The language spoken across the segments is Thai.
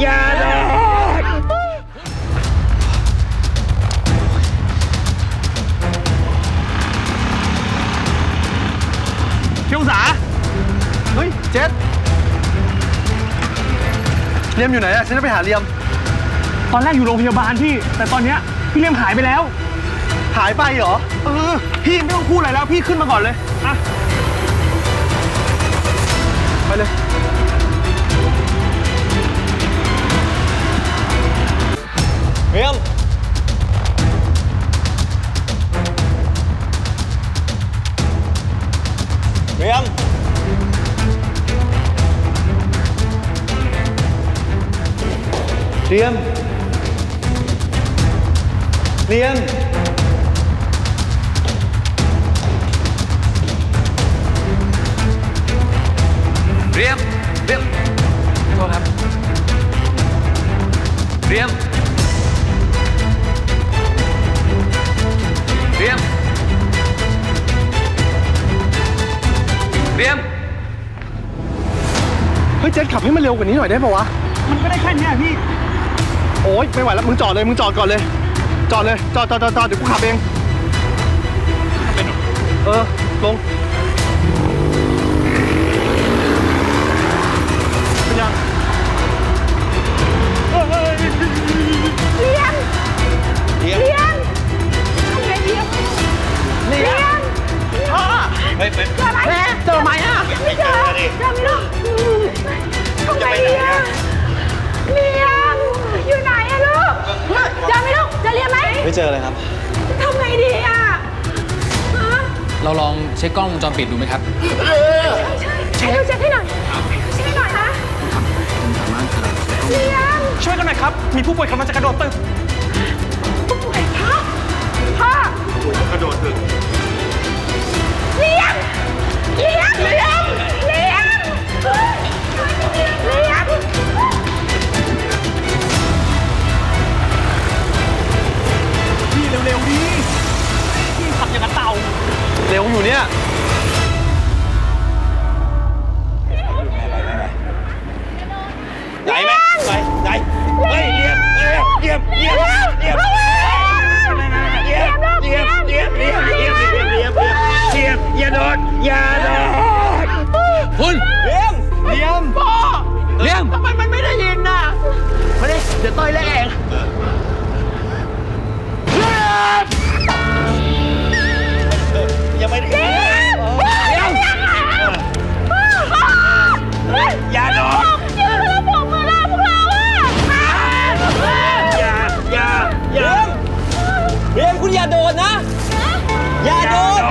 อย่าโดดพี่องศาเฮ้ย เจษเลียมอยู่ไหนอะฉันจะไปหาเลียม ตอนแรกอยู่โรงพยาบาลพี่ แต่ตอนเนี้ยพี่เลี่ยมหายไปแล้ว หายไปเหรอ เออ พี่ไม่ต้องพูดอะไรแล้ว พี่ขึ้นมาก่อนเลยอะไปเลย เรียม เรียม เรียม เรียม เรียม เรียมโทษครับ เรียม เรียม เฮ้ยเจษขับให้มันเร็วกว่านี้หน่อยได้ปะวะ มันก็ได้แค่เนี้ยพี่ โอ๊ยไม่ไหวแล้วมึงจอดเลยมึงจอดก่อนเลย จอดเลยจอดจอดจอดจอดเดี๋ยวกูขับเองเออลง ฮ้ยเป็นเจออะไรเจอไหมอะไม่เจอเจอไม่รู้ทำไงเลี้ยเลี้ยงอยู่ไหนอะลูกเจอไหมลูกเจอเลี้ยงไหมไม่เจอเลยครับทำไงดีอะเราลองเช็คกล้องวงจรปิดดูไหมครับใช่ดูเช็คให้หน่อยเช็คให้หน่อยฮะเลี้ยงช่วยกันหน่อยครับ มีผู้ป่วยกำลังจะกระโดดตึกผู้ป่วยพ่อพ่อกระโดดตึกเลี้ยง เลี้ยงเลี้ยงเลี้ยงเลี้ยงพี่เร็วๆดีพี่ขับอย่างกับเต่า เร็วอยู่เนี่ย ไหนไหมไหนไหนเฮ้ยเรียมเรียมเรียมเรียมเรียมเรียมเรียมเรียมเรียมเรียมเรียมเรียมเรียมเรียมเรียมอย่าโดดอย่าโด ทำไมมันไม่ได้ยินน่ะมาดิเดี๋ยวต้อยเล่นเองยังไม่ได้เลี้ยงอย่าอย่าโดดอย่าแล้วผมมือหน้าพวกเราอะอย่าอย่าอย่าเรียมคุณอย่าโดดนะ อย่าโดด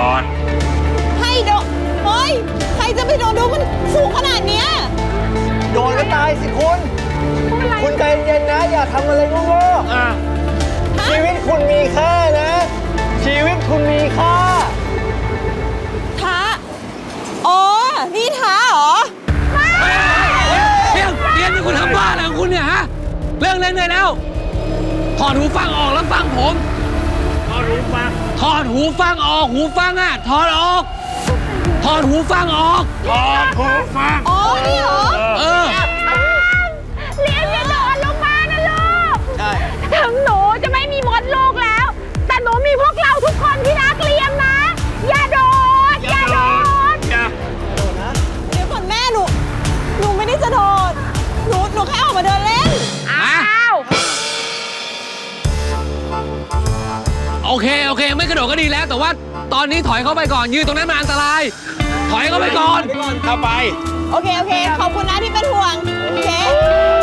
ให้โดนเฮ้ย ใครจะไปโดนดูมันสูงขนาดเนี้ย โดนก็ตายสิคุณ คุณใจเย็นนะ อย่าทำอะไรโง่ๆชีวิตคุณมีค่านะ ชีวิตคุณมีค่า ท้าอ๋อ นี่ท้าเหรอเลี่ยมเลี่ยมนี่คุณทำบ้าอะไรของคุณเนี่ยฮะ เรื่องเล่นเลยแล้ว ถอดหูฟังออกแล้วฟังผม ถอดหูฟัง ถอดหูฟังออก หูฟังอะ ถอดออก ถอดหูฟังออกอ๋อนี่เหรอเออ เลี้ยงอย่าโดดลงมานะลูก ใช่ ถึงหนูจะไม่มีมดลูกแล้ว แต่หนูมีพวกเราทุกคนที่รักเลี้ยงนะ อย่าโดด อย่าโดดเดี๋ยวก่อนแม่หนู หนูไม่ได้จะโดด หนู หนูแค่ออกมาเดินเล่น อ้าว โอเค โอเค ไม่กระโดดก็ดีแล้วแต่ว่า ตอนนี้ถอยเข้าไปก่อนยืนตรงนั้นมันอันตราย ถอยเข้าไปก่อน เข้าไป โอเค โอเค ขอบคุณนะที่เป็นห่วง โอเคเ